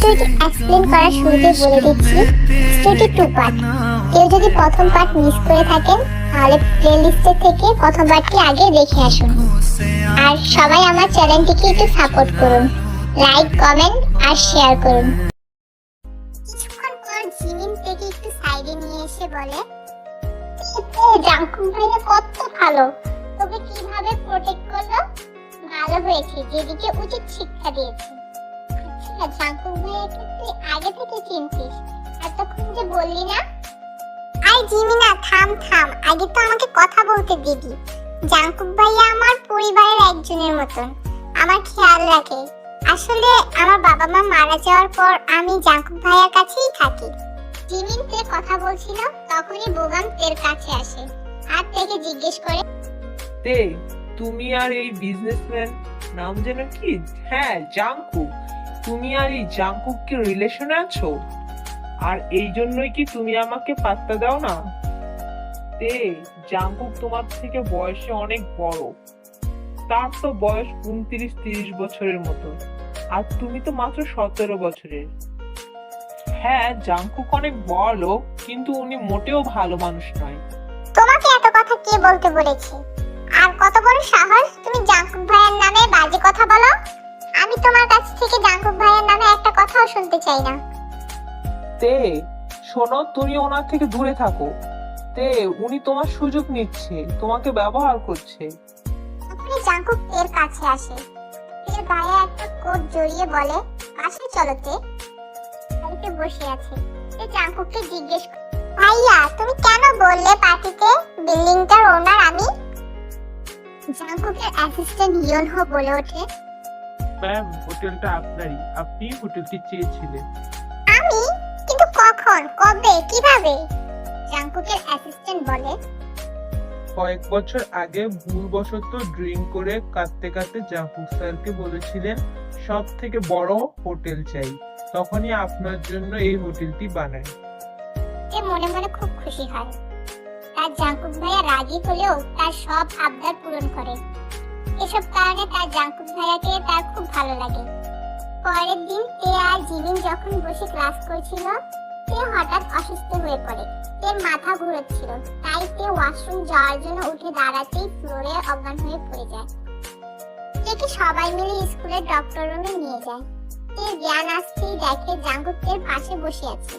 স্টোরিটি explain করার শুরুতে বলে দিচ্ছি। স্টোরিটি টু পার্ট। কেউ যদি প্রথম পার্ট মিস করে থাকেন, তাহলে প্লে লিস্টে থেকে প্রথম পার্টটি আগে দেখে আসুন। আর সবাই আমার চ্যানেলটিকে একটু সাপোর্ট করুন। লাইক কমেন্ট আর শেয়ার করুন। কিছুক্ষণ পর জিমিন থেকে একটু সাইডে নিয়ে এসে বলে জাঙ্কুক ভাইয়া কত ভালো। তোকে কীভাবে প্রোটেক্ট করল? ভালো হয়েছে। যেদিকে উচিত শিক্ষা দিয়েছে। জাঙ্কুক না জাঙ্কুক ভাইয়া আমার পরিবারের একজনের আমার খেয়াল রাখে আসলে আমার বাবা মা মারা যাওয়ার পর আমি জাঙ্কুক ভাইয়ার কাছেই থাকি জিমিন কথা বলছিল তখনই বোগাম তের কাছে আসে থেকে জিজ্ঞেস করে তে, তুমি আর এই বিজনেসম্যান নাম যেন কি? হ্যাঁ জাংকুক তুমি আর এই জাংকুক কি রিলেশনে আছো? আর এই জন্যই কি তুমি আমাকে পাত্তা দাও না? তে জাংকুক তোমার থেকে বয়সে অনেক বড়। তার তো বয়স উনত্রিশ, তিরিশ বছরের মতো। আর তুমি তো মাত্র সতেরো বছরের। হ্যাঁ জাংকুক অনেক বড় লোক, কিন্তু উনি মোটেও ভালো মানুষ নয়। তোমাকে এত কথা কে বলতে বলেছে? আর কত বড় সাহস তুমি জাঙ্কুক ভাইয়ের নামে বাজে কথা বলো? আমি তোমার কাছ থেকে জাঙ্কুক ভাইয়ের নামে একটা কথাও শুনতে চাই না। তে শোনো তুমি ওনার থেকে দূরে থাকো। তে উনি তোমার সুযোগ নিচ্ছে তোমাকে ব্যবহার করছে। তখনই জাঙ্কুক এর কাছে আসে। এর গায়ে একটা কোট জড়িয়ে বলে পাশে চলো তে। বাড়িতে বসে আছে। এ জাঙ্কুককে জিজ্ঞেস করে, ভাইয়া তুমি কেন বললে পার্টিতে বিল্ডিংটার ওনার আমি? জাঙ্কুকের অ্যাসিস্ট্যান্ট ইয়নহো বলে ওঠে ম্যাম হোটেলটা আপনারই। আপনি হোটেলটি চেয়েছিলেন। আমি? কিন্তু কখন? কবে? কীভাবে? জাঙ্কুকের অ্যাসিস্ট্যান্ট বলে কয়েক বছর আগে ভুলবশত ড্রিঙ্ক করে কাঁদতে কাঁদতে জাফর স্যারকে বলেছিলেন সব থেকে বড় হোটেল চাই। তখনই আপনার জন্য এই হোটেলটি বানাই। সে মনে মনে খুব খুশি হয়। তার জাঙ্কুক ভাইয়া রাজি হলেও তার সব আবদার পূরণ করে। এসব কারণে তার জাঙ্কুক ভাইয়াকে তার খুব ভালো লাগে। পরের দিন তে আর জিমিন যখন বসে ক্লাস করছিল তে হঠাৎ অসুস্থ হয়ে পড়ে। তের মাথা ঘুরোচ্ছিল তাই তে ওয়াশরুম যাওয়ার জন্য উঠে দাঁড়াতেই ফ্লোরে অজ্ঞান হয়ে পড়ে যায়। তেকে সবাই মিলে স্কুলের ডক্টর রুমে নিয়ে যায়। তে জ্ঞান আসতেই দেখে জাঙ্কুক তের পাশে বসে আছে।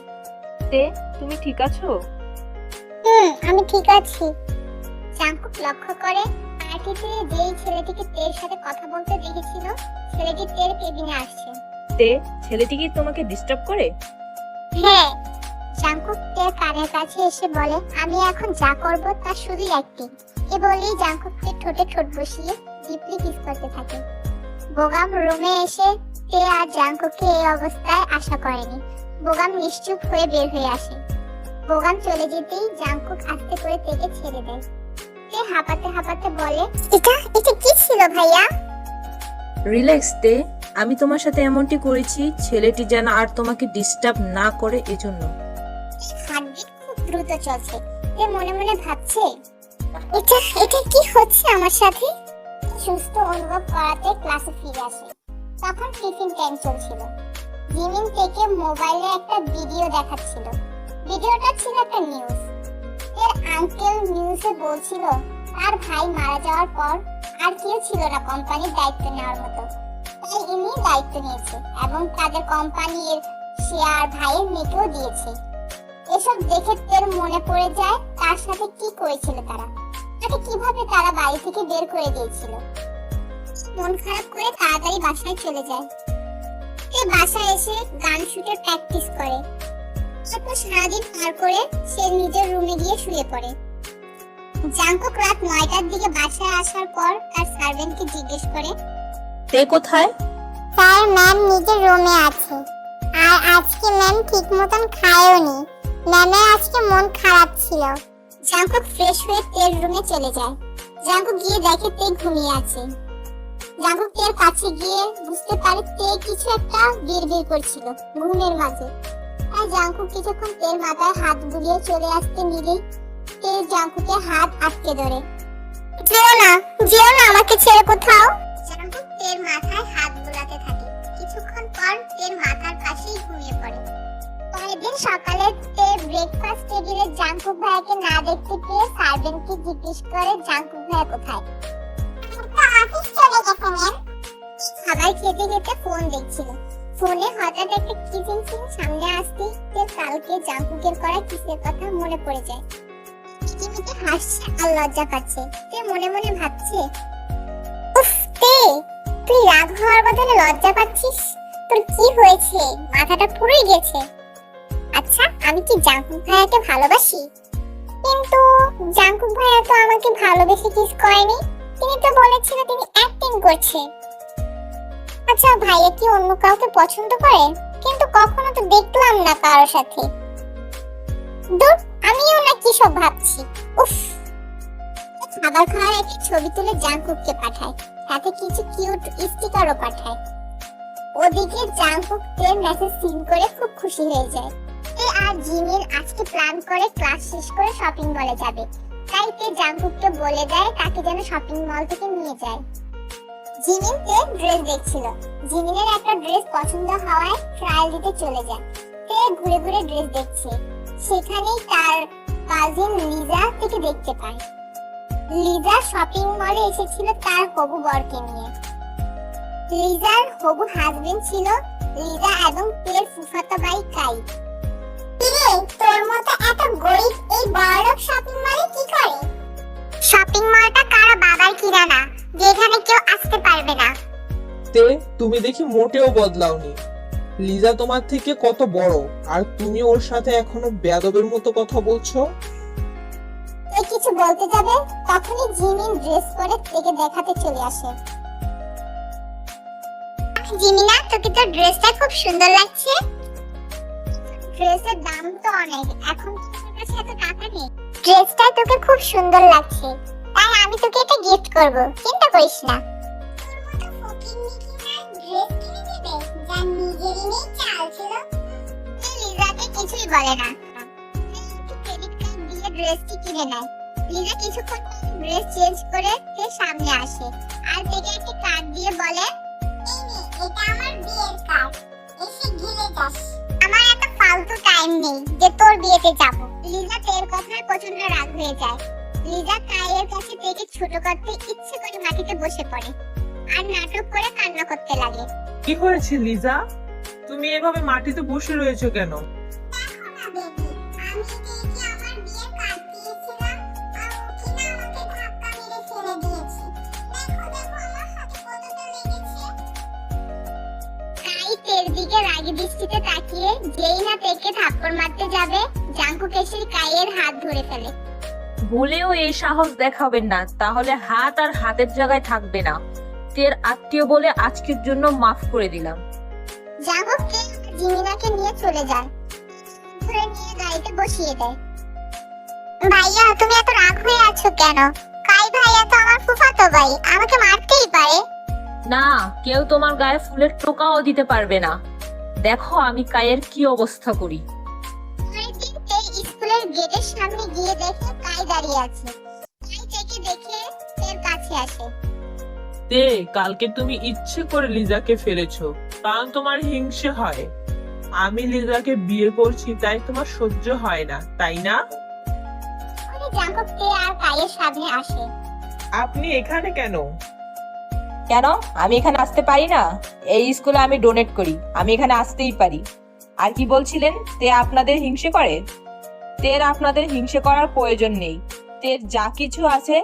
তে তুমি ঠিক আছো? হুম আমি ঠিক আছি। জাঙ্কুক লক্ষ্য করে পার্টিতে যেই ছেলেটিকে তের সাথে কথা বলতে দেখেছিল ছেলেটি তের কেবিনে আসছে। তে ছেলেটি কি তোমাকে ডিস্টার্ব করে? হ্যাঁ জাঙ্কুক তের কানের কাছে এসে বলে আমি এখন যা করব তা শুধু অ্যাক্টিং এ বলেই জাঙ্কুক তের ঠোঁটে ঠোঁট বসিয়ে ডিপলি কিস করতে থাকে। বোগাম রুমে এসে তে আর জাঙ্কুককে এই অবস্থায় আশা করেনি। বোগাম নিশ্চুপ হয়ে বের হয়ে আসে। বোগাম চলে যেতেই জাঙ্কুক আস্তে করে তেকে ছেড়ে দেয়। তে হাঁপাতে হাঁপাতে বলে। এটা? এটা কি ছিল ভাইয়া? রিল্যাক্স তে আমি তোমার সাথে এমনটি করেছি ছেলেটি যেন আর তোমাকে ডিস্টার্ব না করে এজন্য। হার্টবিট খুব দ্রুত চলছে। এ মনে মনে ভাবছে এটা এটা কি হচ্ছে আমার সাথে? সুস্থ অনুভব করাতে ক্লাসে ফিরে আসে। তখন টিফিন টাইম চলছিল। জিমিন থেকে মোবাইলে একটা ভিডিও দেখাচ্ছিল। ভিডিওটা ছিল একটা নিউজ এর আঙ্কেল নিউজে বলছিল, তার ভাই মারা যাওয়ার পর আর কেউ ছিল না কোম্পানির দায়িত্ব নেওয়ার মতো। তাই ইনি দায়িত্ব নিয়েছে এবং তাদের কোম্পানির শেয়ার ভাইয়ের মেয়েকেও দিয়েছে। এসব দেখে তের মনে পড়ে যায় তার সাথে কি করেছিল তারা? তাকে কীভাবে তারা বাড়ি থেকে বের করে দিয়েছিল? মন খারাপ করে তাড়াতাড়ি বাসায় চলে যায়। সে বাসায় এসে গান শুটে প্র্যাকটিস করে। তারপর সারাদিন পার করে সে নিজের রুমে গিয়ে শুয়ে পড়ে। জাঙ্কুক রাত নয়টার দিকে বাসায় আসার পর তার সার্ভেন্টকে জিজ্ঞেস করে তে কোথায়? স্যার ম্যাম নিজের রুমে আছে। আর আজকে ম্যাম ঠিক মতন খায়ওনি ম্যামের আজকে মন খারাপ ছিল। জাঙ্কুক ফ্রেশ হয়ে তের রুমে চলে যায়। জাঙ্কুক গিয়ে দেখে তে ঘুমিয়ে আছে। জাঙ্কুক তের কাছে গিয়ে বুঝতে পারে তে কিছু একটা বিড়বিড় করছিল ঘুমের মাঝে। আর জাঙ্কুক কিছুক্ষণ তের মাথায় হাত বুলিয়ে চলে আসতে নিলেই তে জাঙ্কুকে হাত আটকে ধরে। যেও না যেও না আমাকে ছেড়ে কোথাও। জাঙ্কুক তের মাথায় হাত বোলাতে থাকে। কিছুক্ষণ পর তের মাথার পাশেই পরদিন সকালে তে ব্রেকফাস্ট টেবিলে জাঙ্কুক ভাইয়াকে না দেখতে পেয়ে সার্ভেন্টকে জিজ্ঞেস করে, জাঙ্কুক ভাইয়া কোথায়? অফিস চলে গেছে খাবার খেতে খেতে ফোন দেখছিল। ফোনে হঠাৎ একটা কিচিং সিন সামনে আসতেই কালকে জাঙ্কুকের করা কিসের কথা মনে পড়ে যায়। মিটিমিটি হাসছে আর লজ্জা পাচ্ছে। তে মনে মনে ভাবছে, উফ তে, তুই রাগ হওয়ার বদলে লজ্জা পাচ্ছিস? তোর কি হয়েছে? মাথাটা পুরোই গেছে। আচ্ছা আমি কি জাঙ্কুক ভাইয়াকে ভালোবাসি? কিন্তু জাঙ্কুক ভাইয়া তো আমাকে ভালোবেসে কিস করেনি। তিনি তো বলেছিল তিনি অ্যাক্টিং করছে। আচ্ছা ভাইয়া কি অন্য কাউকে পছন্দ করে? কিন্তু কখনো তো দেখলাম না কারোর সাথে। দূর আমিও না কি সব ভাবছি। উফ। খাবার খাওয়ার একটি ছবি তুলে জাঙ্কুককে পাঠায়। সাথে কিছু কিউট স্টিকারও পাঠায়। ওদিকে জাঙ্কুক তের মেসেজ সিন করে খুব খুশি হয়ে যায়। এ আর জিমিন আজকে প্ল্যান করে ক্লাস শেষ করে শপিং মলে যাবে। তাই তে জাঙ্কুককে বলে দেয়, তাকে যেন শপিং মল থেকে নিয়ে যায়। জিমিন তে ড্রেস দেখছিল। জিমিনের একটা ড্রেস পছন্দ হওয়ায় ট্রায়াল দিতে চলে যায়। তে ঘুরে ঘুরে ড্রেস দেখছে। সেখানেই তার কাজিন লিজা থেকে দেখতে পায়। লিজা শপিং মলে এসেছিল তার হবু বরকে নিয়ে। লিজার হবু হাজবেন্ড ছিল লিজা এবং তের ফুফাতো ভাই কাই। তোর মতো এত গরিব এই বড়লোক শপিং মলে কি করে? শপিং মলটা কারও বাবার কিনা না যেখানে কেউ আসতে পারবে না। তে তুমি দেখি মোটেও বদলাওনি। লিজা তোমার থেকে কত বড় আর তুমি ওর সাথে এখনও বেয়াদবের মতো কথা বলছো? তুই কিছু বলতে যাবে তখনই জিমিন ড্রেস পরে থেকে দেখাতে চলে আসে। জিমিনা তোকে তো ড্রেসটা খুব সুন্দর লাগছে। ড্রেসের দাম তো অনেক এখন তোর কাছে এত টাকা নেই। ড্রেসটা তোকে খুব সুন্দর লাগছে। তাই আমি তোকে এটা গিফট করব। চিন্তা করিস না। কিছুই বলে না। ড্রেসটি কিনে কিছুক্ষণ ড্রেস চেঞ্জ করে সে সামনে আসে। আর দিয়ে বলে আমার বিয়ের কার্ড এসে ঘিরে যাস। ফালতু টাইম নেই যে তোর বিয়েতে যাব। লিজা তের কথায় প্রচণ্ড রাগ হয়ে যায়। লিজা কায়ের কাছে থেকে ছোট করতে ইচ্ছে করে মাটিতে বসে পড়ে আর নাটক করে কান্না করতে লাগে। কি হয়েছে লিজা? তুমি এভাবে মাটিতে বসে রয়েছো কেন? দেখো না বেবি আমি রাগী দৃষ্টিতে তাকিয়ে যেই না তেকে থাপ্পড় মারতে যাবে জাঙ্কুক এসে কাইয়ের হাত ধরে ফেলে। ভুলেও এই সাহস দেখাবেন না তাহলে হাত আর হাতের জায়গায় থাকবে না। তের আত্মীয় বলে আজকের জন্য মাফ করে দিলাম। জাঙ্কুক কে? জিমিনাকে নিয়ে চলে যায়। ধরে নিয়ে গাড়িতে বসিয়ে দেয়। ভাইয়া তুমি এত রাগ হয়ে আছো কেন? কাই ভাইয়া তো আমার ফুফাতো ভাই আমাকে মারতেই পারে। না কেউ তোমার গায়ে ফুলের টোকাও দিতে পারবে না। দেখো আমি কায়ের কি অবস্থা করি। স্কুলের গেটের সামনে গিয়ে দেখে কাই দাঁড়িয়ে আছে। কাই থেকে দেখে তের কাছে আসে। তে কালকে তুমি ইচ্ছে করে লিজাকে ফেলেছো কারণ তোমার হিংসে হয়। আমি লিজাকে বিয়ে করছি তাই তোমার সহ্য হয় না তাই না? জাঙ্কুক তে আর কাইয়ের সামনে আসে। আপনি এখানে কেন? কেন? আমি এখানে আসতে পারি না? এই স্কুলে আমি ডোনেট করি। আমি এখানে আসতেই পারি। আর কি বলছিলেন? তে আপনাদের হিংসে করে? তের আপনাদের হিংসে করার প্রয়োজন নেই। তের যা কিছু আছে,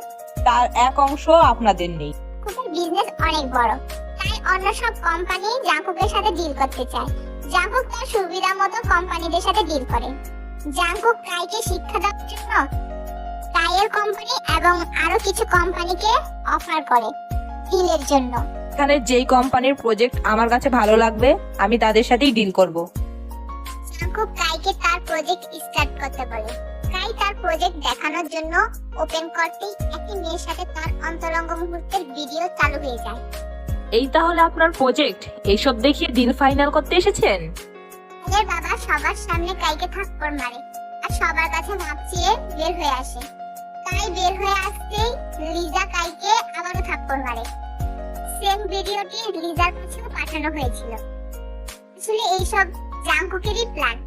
তার এক অংশ আপনাদের নেই। জাঙ্কুকের বিজনেস অনেক বড়। তাই অন্য সব কোম্পানি জাঙ্কুকের সাথে ডিল করতে চায়। জাঙ্কুক তার সুবিধা মতো কোম্পানিদের সাথে ডিল করে। জাঙ্কুক কাইকে শিক্ষা দেওয়ার জন্য, কাইয়ের কোম্পানি এবং আরও কিছু কোম্পানিকে অফার করে। ডিলের জন্য। এখানে যেই কোম্পানির প্রজেক্ট আমার কাছে ভালো লাগবে আমি তাদের সাথেই ডিল করব। জাঙ্কুক কাইকে তার প্রজেক্ট স্টার্ট করতে বলে। কাই তার প্রজেক্ট দেখানোর জন্য ওপেন করতেই একটি মেয়ের সাথে তার অন্তরঙ্গ মুহূর্তের ভিডিও চালু হয়ে যায়। এই তাহলে আপনার প্রজেক্ট এইসব দেখিয়ে ডিল ফাইনাল করতে এসেছেন? এর বাবা সবার সামনে কাইকে থাপ্পড় মারে আর সবার কাছে মাপ চেয়ে বের হয়ে আসে। কাই বের হয়ে আসতেই লিজা কাইকে আবারও থাপ্পড় মারে। সেম ভিডিওটি লিজার কাছেও পাঠানো হয়েছিল। আসলে এইসব জাঙ্কুকেরই প্ল্যান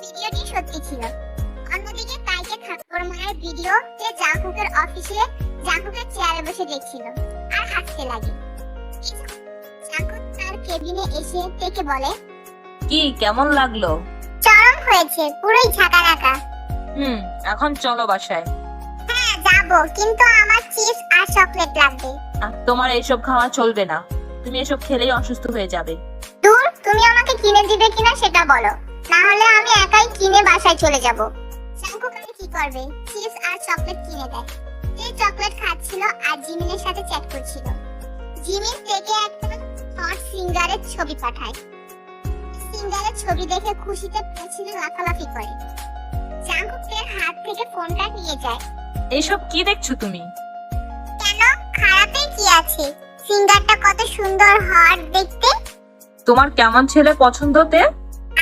ভিডিওটি সত্যি ছিল। অন্যদিকে তাইকে থাপ্পড় মারার ভিডিও যে জাঙ্কুকের অফিসে জাঙ্কুকের চেয়ারে বসে দেখছিল আর হাসতে লাগে। জাঙ্কুক তার কেবিনে এসে থেকে বলে কি কেমন লাগল? চরম হয়েছে পুরোই ঝাঁকা নাকা হুম এখন চলো বাসায়। যাব কিন্তু আমার চিপস আর চকলেট লাগবে। তোমার এইসব খাওয়া চলবে না। তুমি এসব খেলেই অসুস্থ হয়ে যাবে। দূর তুমি আমাকে কিনে দিবে কিনা সেটা বলো। না হলে আমি একাই কিনে বাসায় চলে যাব। জাঙ্কুক আর কি করবে? চিপস আর চকলেট কিনে দেয়। যে চকলেট খাচ্ছিল আর জিমিনের সাথে চ্যাট করছিল। জিমিন থেকে একটা হট সিঙ্গারের ছবি পাঠায়। সিঙ্গারের ছবি দেখে খুশিতে পেছনে লাফালাফি করে। জাঙ্কুকের হাত থেকে ফোনটা নিয়ে যায়। এইসব কি দেখছ তুমি? কেন? খারাপে কি আছে? সিঙ্গারটা কত সুন্দর হট দেখতে। তোমার কেমন ছেলে পছন্দতে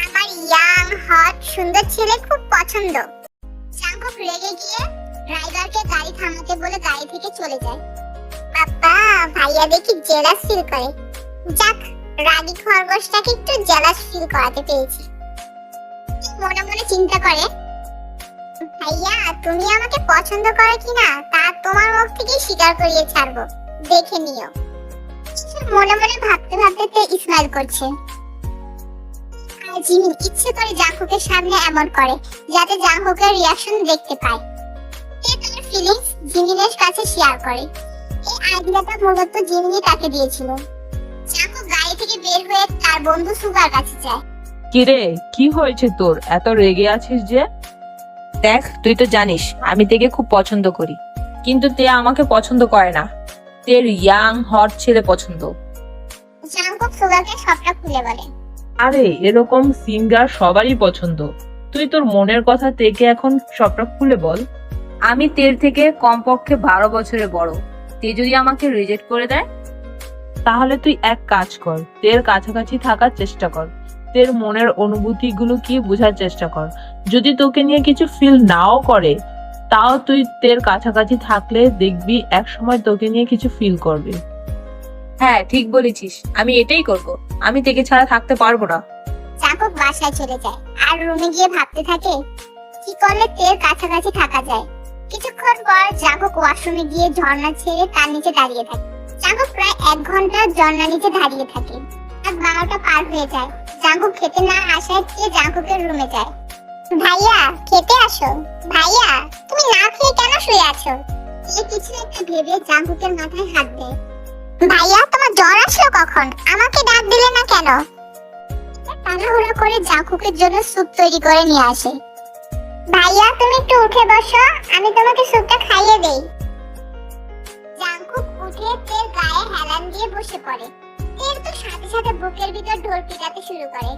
আমার ইয়াং হট সুন্দর ছেলে খুব পছন্দ। জাঙ্কুক রেগে গিয়ে ড্রাইভারকে গাড়ি থামাতে বলে গাড়ি থেকে চলে যায়। বাবা ভাইয়া দেখি জেলাস ফিল করে। যাক রাগি খরগোশটাকে একটু জেলাস ফিল করাতে পেরেছি। মনে মনে চিন্তা করে ভাইয়া, তুমি আমাকে পছন্দ করো কিনা তা তোমার মুখ স্বীকার করিয়ে ছাড়বো। দেখে নিও। মনে মনে ভাবতে ভাবতে তে স্মাইল করছে। আর ইচ্ছে করে সামনে এমন করে, যাতে রিয়াকশন দেখতে পায়। তার ফিলিংস জিমিনের কাছে শেয়ার করে। এই আইডিয়াটা মূলত জিমিনি তাকে দিয়েছিল। গাড়ি থেকে বের হয়ে তার বন্ধু সুগার কাছে যায়। কিরে, কি হয়েছে তোর? এত রেগে আছিস যে? দেখ তুই তো জানিস আমি তেকে খুব পছন্দ করি। কিন্তু তে আমাকে পছন্দ করে না। তের ইয়াং হট ছেলে পছন্দ। জাঙ্কুক সুগারকে সবটা খুলে বলে। আরে এরকম সিঙ্গার সবারই পছন্দ। তুই তোর মনের কথা থেকে এখন সবটা খুলে বল। আমি তের থেকে কমপক্ষে বারো বছরের বড়। তে যদি আমাকে রিজেক্ট করে দেয়? তাহলে তুই এক কাজ কর তের কাছাকাছি থাকার চেষ্টা কর। তের মনের অনুভূতিগুলো কি বোঝার চেষ্টা কর। যদি তোকে নিয়ে কিছু ফিল নাও করে তাও তুই তের কাছাকাছি থাকলে দেখবি এক সময় তোকে নিয়ে কিছু ফিল করবে। হ্যাঁ ঠিক বলেছিস। আমি এটাই করব। আমি তেকে ছাড়া থাকতে পারব না। জাঙ্কুক বাসায় চলে যায়। আর রুমে গিয়ে ভাবতে থাকে কি করলে তের কাছাকাছি থাকা যায়? কিছুক্ষণ পর জাঙ্কুক ওয়াশরুমে গিয়ে ঝর্ণা ছেড়ে তার নিচে দাঁড়িয়ে থাকে। জাঙ্কুক প্রায় এক ঘণ্টা ঝর্ণার নিচে দাঁড়িয়ে থাকে। আর বারোটা পার হয়ে যায়। জাঙ্কুক খেতে না আসায় কে জাঙ্কুকের রুমে যায়? ভাইয়া খেতে আসো। ভাইয়া তুমি না খেয়ে কেন শুয়ে আছো? এ কিছু একটা ভেবে জাঙ্কুকের মাথায় হাত দেয়। ভাইয়া তোমার জ্বর আসলো কখন? আমাকে ডাক দিলে না কেন? তাড়াহুড়ো করে জাকুকের জন্য স্যুপ তৈরি করে নিয়ে আসে। ভাইয়া তুমি একটু উঠে বসো আমি তোমাকে স্যুপটা খাইয়ে দেই। জাঙ্কুক উঠে তের গায়ে হেলান দিয়ে বসে পড়ে। তের তো সাথে সাথে বুকের ভিতর ঢোল পিটাতে শুরু করে।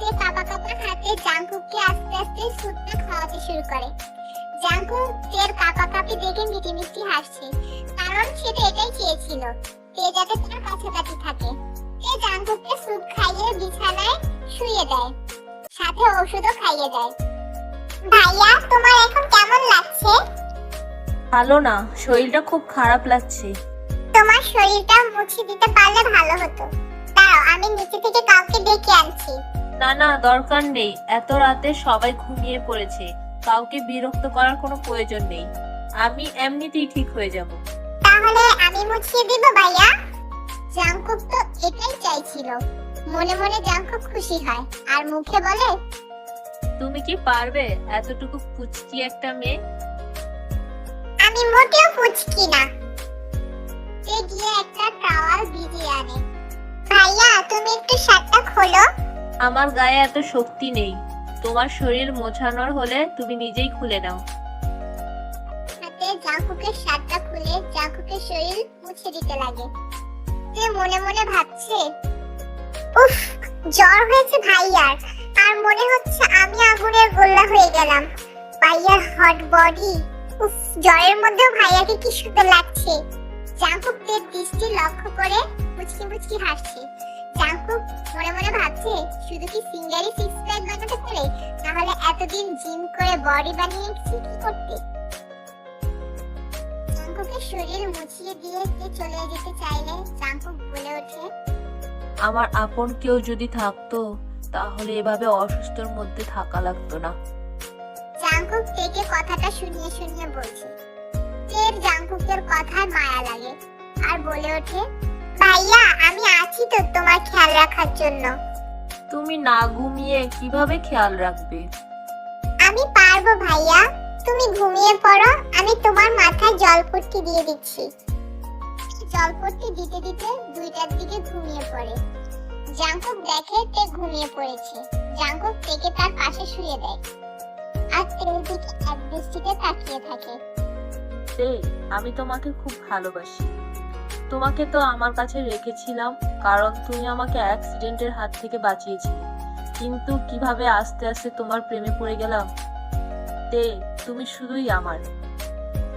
তে কাপা কাপা হাতে জাঙ্কুককে আস্তে আস্তে স্যুপটা খাওয়াতে শুরু করে। জাঙ্কুক তের কাপা কাপি দেখে মিটি মিষ্টি হাসছে। কারণ সে তো এটাই চেয়েছিল তে যাতে তার কাছাকাছি থাকে। সে জাঙ্কুককে স্যুপ খাইয়ে বিছানায় শুয়ে দেয় সাথে ওষুধও খাইয়ে দেয়। ভাইয়া তোমার এখন কেমন লাগছে? ভালো না শরীরটা খুব খারাপ লাগছে। তোমার শরীরটা মুছে দিতে পারলে ভালো হতো। দাঁড়াও আমি নিচে থেকে কাউকে ডেকে আনছি। না না দরকার নেই। এত রাতে সবাই ঘুমিয়ে পড়েছে। কাউকে বিরক্ত করার কোনো প্রয়োজন নেই। আমি এমনিতেই ঠিক হয়ে যাব। তাহলে আমি মুছিয়ে দিব ভাইয়া? জাঙ্কুক তো এটাই চাইছিল। মনে মনে জাঙ্কুক খুশি হয় আর মুখে বলে তুমি কি পারবে? এতটুকু পুচকি একটা মেয়ে? আমি মোটেও পুচকি না। সে গিয়ে একটা টাওয়াল ভিজিয়ে আনে। ভাইয়া তুমি একটু শার্টটা খোলো। আমার গায়ে এত শক্তি নেই। তোমার শরীর মোছানোর হলে তুমি নিজেই খুলে নাও। হাতে জাঙ্কুকের শার্টটা খুলে জাঙ্কুকের শরীর মুছে দিতে লাগে। সে মনে মনে ভাবছে, উফ, জ্বর হয়েছে ভাইয়ার। আর মনে হচ্ছে আমি আগুনের গোল্লা হয়ে গেলাম। ভাইয়ার হট বডি উফ, জ্বরের মধ্যেও ভাইয়াকে কি সুন্দর লাগছে। জাঙ্কুক দৃষ্টি লক্ষ্য করে মুচকি মুচকি হাসছে। জাঙ্কুক মনে মনে ভাবছে শুধু কি সিঙ্গারি সিক্স প্যাক বানাতে পারে? তাহলে এতদিন জিম করে বডি বানিয়েছি কি করতে? জাঙ্কুকের শরীর মুছিয়ে দিয়ে কে চলে যেতে চাইলে জাঙ্কুক বলে ওঠে আমার আপন কেউ যদি থাকতো তাহলে এভাবে অসুস্থর মধ্যে থাকা লাগতো না। জাংকুক কথাটা শুনিয়ে শুনিয়ে বলছে। জাংকুকের কথায় মায়া লাগে আর বলে ওঠে ভাইয়া আমি আছি তো তোমার খেয়াল রাখার জন্য। তুমি না ঘুমিয়ে কীভাবে খেয়াল রাখবে? আমি পারব ভাইয়া তুমি ঘুমিয়ে পড়ো আমি তোমার মাথায় জলপট্টি দিয়ে দিচ্ছি। জলপট্টি দিতে দিতে দুইটার দিকে ঘুমিয়ে পড়ে। জাংকুক দেখে তে ঘুমিয়ে পড়েছে। জাংকুক তেকে তার পাশে শুয়ে দেয়। আর তের দিকে এক দৃষ্টিতে তাকিয়ে থাকে। তে আমি তোমাকে খুব ভালোবাসি। তোমাকে তো আমার কাছে রেখেছিলাম, কারণ তুমি আমাকে অ্যাক্সিডেন্টের হাত থেকে বাঁচিয়েছিলে। কিন্তু কীভাবে আস্তে আস্তে তোমার প্রেমে পড়ে গেলাম? তে, তুমি শুধুই আমার।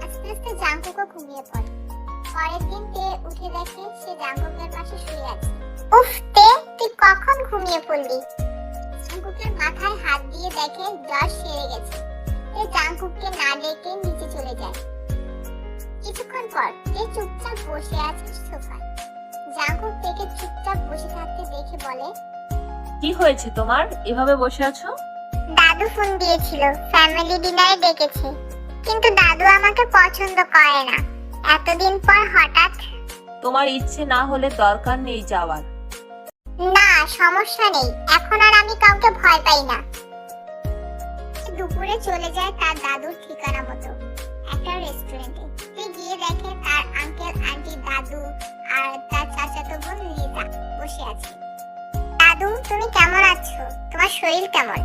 আস্তে আস্তে জাংকুকও ঘুমিয়ে পড়ে। পরের দিন তে উঠে দেখে সে জাংকুকের পাশে শুয়ে আছে। উফ, তে, তুই কখন ঘুমিয়ে পড়লি? জাংকুকের মাথায় হাত দিয়ে দেখে জ্বর সেরে গেছে। তে জাংকুককে না ডেকে নিচে চলে যায়। কিছুক্ষণ পর তে চুপচাপ বসে আছে সোফায়। জাংকুক তেকে চুপচাপ বসে থাকতে দেখে বলে কি হয়েছে তোমার? এভাবে বসে আছো? দাদু ফোন দিয়েছিল ফ্যামিলি ডিনারে ডেকেছে। কিন্তু দাদু আমাকে পছন্দ করে না। এতদিন পর হঠাৎ তোমার ইচ্ছে না হলে দরকার নেই যাওয়ার। না সমস্যা নেই। এখন আর আমি কাউকে ভয় পাই না। দুপুরে চলে যায় তার দাদুর ঠিকানা মতো একটা রেস্টুরেন্টে সে গিয়ে দেখে তার আঙ্কেল আন্টি দাদু আর তার চাচাতো বোন লিজা বসে আছে। দাদু তুমি কেমন আছো? তোমার শরীর কেমন?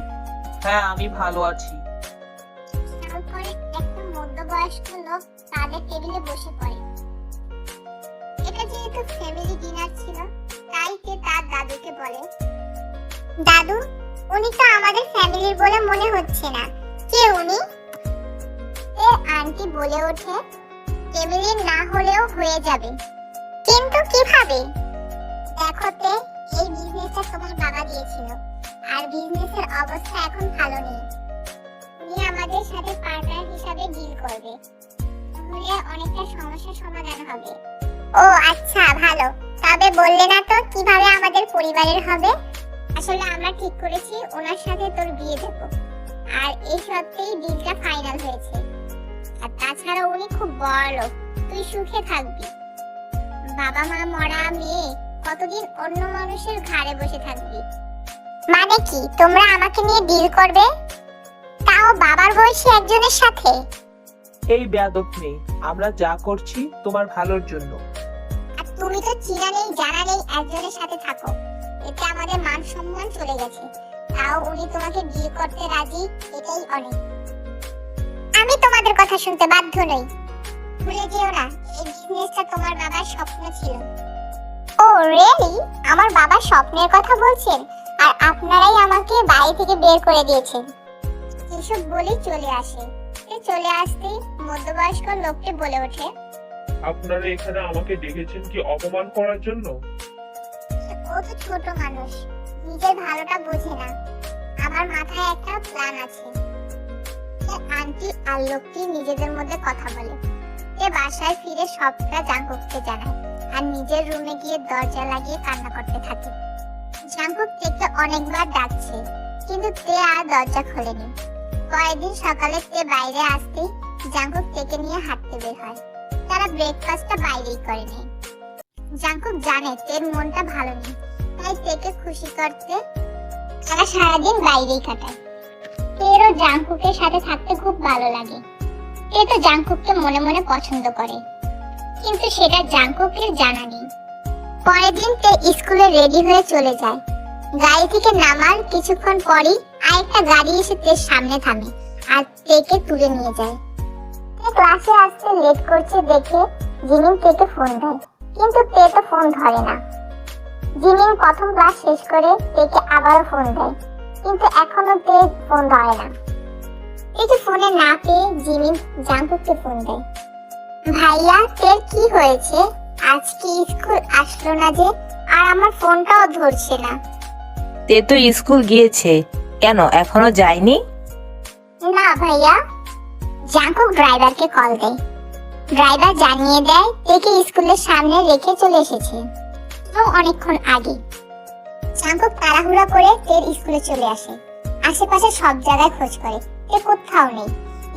হ্যাঁ আমি ভালো আছি। তারপরে একটা মধ্যবয়স্ক লোক তাদের টেবিলে বসে পড়ে। এটা যেহেতু ফ্যামিলি ডিনার ছিল তাই সে তার দাদুকে বলে দাদু উনি তো আমাদের ফ্যামিলির বলে মনে হচ্ছে না। কে উনি? এর আন্টি বলে ওঠে ফ্যামিলির না হলেও হয়ে যাবে। কিন্তু কীভাবে? দেখো তে, এই বিজনেসটা তোমার বাবা দিয়েছিল। আর বিজনেসের অবস্থা এখন ভালো নেই। উনি আমাদের সাথে পার্টনার হিসাবে ডিল করবে। তাহলে অনেকটা সমস্যার সমাধান হবে। ও আচ্ছা ভালো। তবে বললে না তো কীভাবে আমাদের পরিবারের হবে? আসলে আমরা ঠিক করেছি, ওনার সাথে তোর বিয়ে দেব। আর এই সত্যিই ডিলটা ফাইনাল হয়েছে। আর তাছাড়া উনি খুব বড় লোক। তুই সুখে থাকবি। বাবা মা মরা মেয়ে কতদিন অন্য মানুষের ঘাড়ে বসে থাকবি? মানে কি তোমরা আমাকে নিয়ে ডিল করবে? তাও বাবার বয়সী একজনের সাথে? এই বেয়াদব নেই আমরা যা করছি তোমার ভালোর জন্য। আর তুমি তো চিনা নেই জানা নেই একজনের সাথে থাকো। এতে আমাদের মান সম্মান চলে গেছে। তাও উনি তোমাকে বিয়ে করতে রাজি এটাই অনেক। আমি তোমাদের কথা শুনতে বাধ্য নই। ভুলে যেও না এই বিজনেসটা তোমার বাবার স্বপ্ন ছিল। ও রিয়েলি আমার বাবার স্বপ্নের কথা বলছেন? আর আপনারাই আমাকে বাড়ি থেকে বের করে দিয়েছেন। এসব বলেই চলে আসে। সে চলে আসতেই মধ্যবয়স্ক লোকটি বলে ওঠে আপনারা এখানে আমাকে ডেকেছেন কি অপমান করার জন্য? ও তো ছোট মানুষ নিজের ভালোটা বোঝে না। আমার মাথায় একটা প্ল্যান আছে। সে আন্টি আর লোকটি নিজেদের মধ্যে কথা বলে। সে বাসায় ফিরে সবটা জাঙ্কুককে জানায় আর নিজের রুমে গিয়ে দরজা লাগিয়ে কান্না করতে থাকে। জাঙ্কুক তেকে অনেকবার ডাকছে, কিন্তু তে আর দরজা খোলেনি। পরের দিন সকালে তে বাইরে আসতেই জাঙ্কুক তেকে নিয়ে হাঁটতে বের হয়। তারা ব্রেকফাস্টটা বাইরেই করে নেয়। জাঙ্কুক জানে তের মনটা ভালো নেই, তাই তেকে খুশি করতে তারা সারাদিন বাইরেই কাটায়। তেরও জাঙ্কুকের সাথে থাকতে খুব ভালো লাগে। তে তো জাঙ্কুককে মনে মনে পছন্দ করে। কিন্তু সেটা জাঙ্কুকের জানা নেই। পরের দিন তে স্কুলে রেডি হয়ে চলে যায়। গাড়ি থেকে নামার কিছুক্ষণ পরই আরেকটা গাড়ি এসে তের সামনে থামে আর তেকে তুলে নিয়ে যায়। তে ক্লাসে আসতে লেট করছে দেখে জিমিন তেকে ফোন দেয়। কিন্তু তে তো ফোন ধরে না। জিমিন প্রথম ক্লাস শেষ করে তেকে আবারও ফোন দেয়। কিন্তু এখনও তে ফোন ধরে না। তেকে ফোনে না পেয়ে জিমিন জাঙ্কুককে ফোন দেয়। ভাইয়া তের কি হয়েছে? আজকে স্কুল আসলো না যে আর আমার ফোনটাও ধরছে না। তে তো স্কুল গিয়েছে। কেন এখনও যায়নি? না ভাইয়া জাঙ্কুক ড্রাইভারকে কল দেয়। ড্রাইভার জানিয়ে দেয় তেকে স্কুলের সামনে রেখে চলে এসেছে। অনেকক্ষণ আগে। জাঙ্কুক তাড়াহুড়া করে তের স্কুলে চলে আসে। আশেপাশে সব জায়গায় খোঁজ করে তে কোথাও নেই।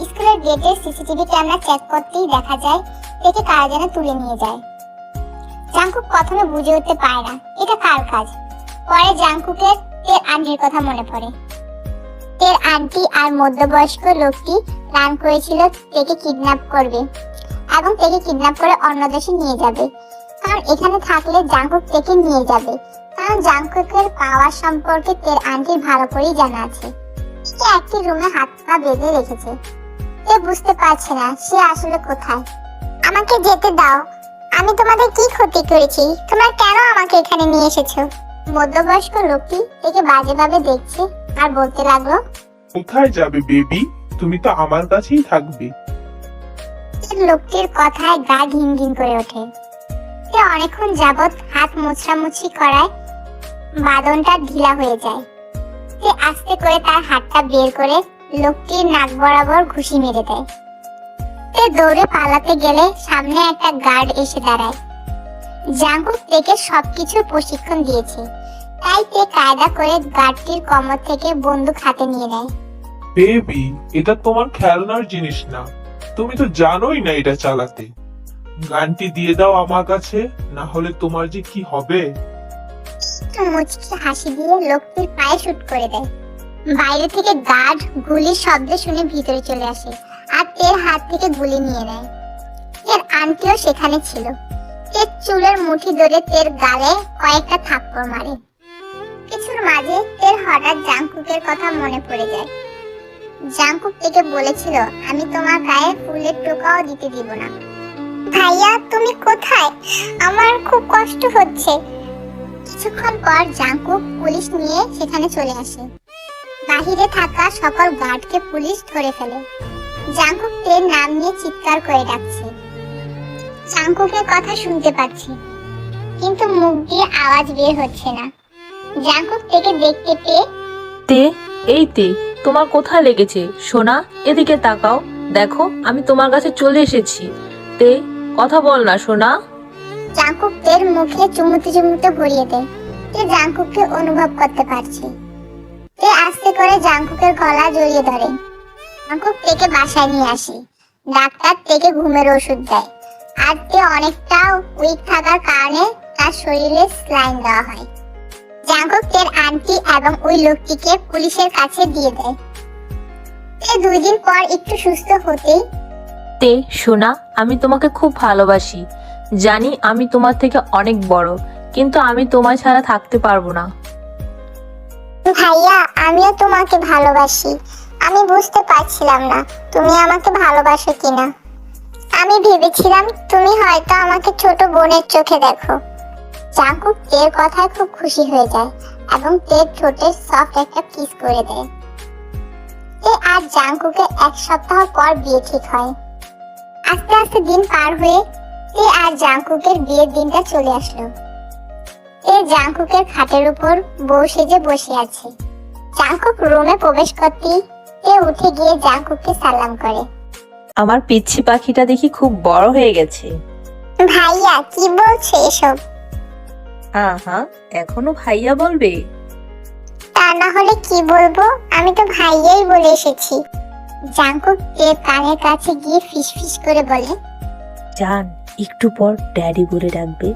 স্কুলের গেটের সিসিটিভি ক্যামেরা চেক করতেই দেখা যায় তেকে কারা যেন তুলে নিয়ে যায়। জাঙ্কুক প্রথমে বুঝে উঠতে পারে না, এটা কার কাজ? পরে জাঙ্কুকের তের আন্টির কথা মনে পড়ে। তের আন্টি আর মধ্যবয়স্ক লোকটি প্ল্যান করেছিল তেকে কিডন্যাপ করবে এবং তেকে কিডন্যাপ করে অন্য দেশে নিয়ে যাবে। কারণ এখানে থাকলে জাঙ্কুক তেকে নিয়ে যাবে। কারণ জাঙ্কুকের পাওয়ার সম্পর্কে তের আন্টির ভালো করেই জানা আছে। সে একটি রুমে হাত পা বেঁধে রেখেছে। সে বুঝতে পারছে না সে আসলে কোথায়। আমাকে যেতে দাও। আমি তোমাদের কি ক্ষতি করেছি? তোমরা কেন আমাকে এখানে নিয়ে এসেছ? মধ্যবয়স্ক লোকটি একে বাজেভাবে দেখছে আর বলতে লাগল কোথায় যাবে বেবি? তুমি তো আমার কাছেই থাকবে। লোকটির কথায় গা ঘিন ঘিন করে ওঠে। সে অনেকক্ষণ যাবৎ হাত মোছরামুছি করায় বাদনটা ঢিলা হয়ে যায়। সে আস্তে করে তার হাতটা বের করে লোকটির নাক বরাবর ঘুষি মেরে দেয়। সে দৌড়ে পালাতে গেলে সামনে একটা গার্ড এসে দাঁড়ায়। জাঙ্কুক থেকে সবকিছুর প্রশিক্ষণ দিয়েছে। তাই তে কায়দা করে গার্ডটির কমর থেকে বন্দুক হাতে নিয়ে নেয়। বেবি, এটা তোমার খেলনার জিনিস না। তুমি তো জানোই না এটা চালাতে। গানটি দিয়ে দাও আমার কাছে, না হলে তোমার যে কি হবে? মুচকি হাসি দিয়ে লোকটির পায়ে শুট করে দেয়। বাইরে থেকে গার্ড গুলির শব্দ শুনে ভিতরে চলে আসে আর হাত থেকে গুলি নিয়ে নেয়। আন্টিও সেখানে ছিল। চুলের মুঠি ধরে তের গালে কয়েকটা থাপ্পড় মারে। কিছুর মাঝে তের হঠাৎ জাংকুকের কথা মনে পড়ে যায়। জাংকুক থেকে বলেছিল, আমি তোমার গায়ে ফুলের টোকাও দিতে দিব না। ভাইয়া, তুমি কোথায়? আমার খুব কষ্ট হচ্ছে। কিছুক্ষণ পর জাঙ্কুক পুলিশ নিয়ে সেখানে চলে আসে। বাহিরে থাকা সকল গার্ডকে পুলিশ ধরে ফেলে। জাঙ্কুক নাম নিয়ে চিৎকার করে ডাকছে। জাঙ্কুকের কথা শুনতে পাচ্ছি, কিন্তু মুখ দিয়ে আওয়াজ বের হচ্ছে না। জাঙ্কুক থেকে দেখতে পেয়ে তে, এই তে, তোমার কোথায় লেগেছে? সোনা, এদিকে তাকাও। দেখো, আমি তোমার কাছে চলে এসেছি। তে, কথা বল না, সোনা। জাঙ্কুক তের মুখে চুমুতে চুমুতে ভরিয়ে দেয়। তে জাঙ্কুককে অনুভব করতে পারছে। তে আস্তে করে জাঙ্কুকের গলা জড়িয়ে ধরে। জাঙ্কুক তেকে বাসায় নিয়ে আসে। ডাক্তার তেকে ঘুমের ওষুধ দেয়। আর তে অনেকটা উইক থাকার কারণে তার শরীরে স্লাইন দেওয়া হয়। জাঙ্কুক আন্টি এবং ওই লোকটিকে পুলিশের কাছে দিয়ে দেয়। তে দুই দিন পর একটু সুস্থ হতেই তে সোনা আমি তোমাকে খুব ভালোবাসি। জানি আমি তোমার থেকে অনেক বড়, কিন্তু আমি তোমার ছাড়া থাকতে পারব না। ভাইয়া, আমিও তোমাকে ভালোবাসি। আমি বুঝতে পারছিলাম না তুমি আমাকে ভালোবাসো কিনা। আমি ভেবেছিলাম তুমি হয়তো আমাকে ছোট বোনের চোখে দেখো। জাঙ্কুক তের কথায় খুব খুশি হয়ে যায় এবং তের ঠোঁটে সফট একটা কিস করে দেয়। তে আর জাঙ্কুকে এক সপ্তাহ পর বিয়ে ঠিক হয়। আস্তে আস্তে দিন পার হয়ে আর জাঙ্কুকের বিয়ের দিনটা চলে আসলো। এ জাংকুকের খাটের উপর বউ সেজে বসে আছে। জাংকুক রুমে প্রবেশ করতেই উঠে গিয়ে জাংকুককে সালাম করে। আমার পিচ্ছি পাখিটা দেখি খুব বড় হয়ে গেছে। ভাইয়া কি বলছে এসব? হ্যাঁ এখনও ভাইয়া বলবে? তা না হলে কি বলব? আমি তো ভাইয়াই বলে এসেছি। জাংকুক এর কানের কাছে গিয়ে ফিস ফিস করে বলে জান একটু পর ড্যাডি বলে ডাকবে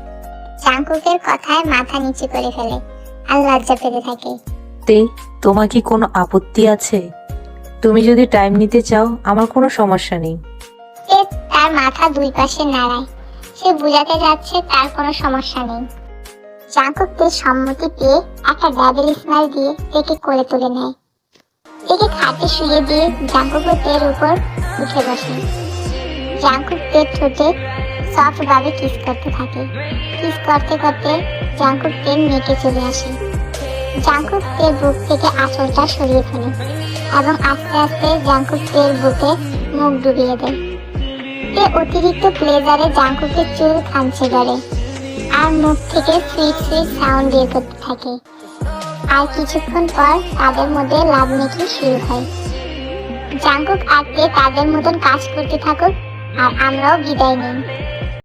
জাংকুকের কথায় মাথা নিচু করে ফেলে। আর লজ্জা পেতে থাকে। তে তোমার কি কোনো আপত্তি আছে? তুমি যদি টাইম নিতে চাও আমার কোনো সমস্যা নেই। সে তার মাথা দুই পাশে নাড়ায়। সে বুঝাতে যাচ্ছে তার কোনো সমস্যা নেই। জাঙ্কুক তের সম্মতি পেয়ে একটা ড্যাবেল স্মাইল দিয়ে তেকে কোলে তুলে নেয়। তেকে খাটে শুয়ে দিয়ে জাঙ্কুক তের উপর উঠে বসে। জাঙ্কুক তের ঠোঁটে সফট ভাবে কিস করতে থাকে। কিস করতে করতে জাঙ্কুক তের নেকে চলে আসে। জাঙ্কুক তের বুক থেকে আঁচলটা সরিয়ে ফেলে এবং আস্তে আস্তে জাঙ্কুক তের বুকে মুখ ডুবিয়ে দেয়। তে অতিরিক্ত প্লেজারে জাঙ্কুকের চুল খামছে ধরে আর মুখ থেকে সুইট সুইট সাউন্ড বের করতে থাকে। আর কিছুক্ষণ পর তাদের মধ্যে লাভ মেকি শুরু হয়। জাঙ্কুক আর তাদের মতন কাজ করতে থাকুক আর আমরাও বিদায় নিই।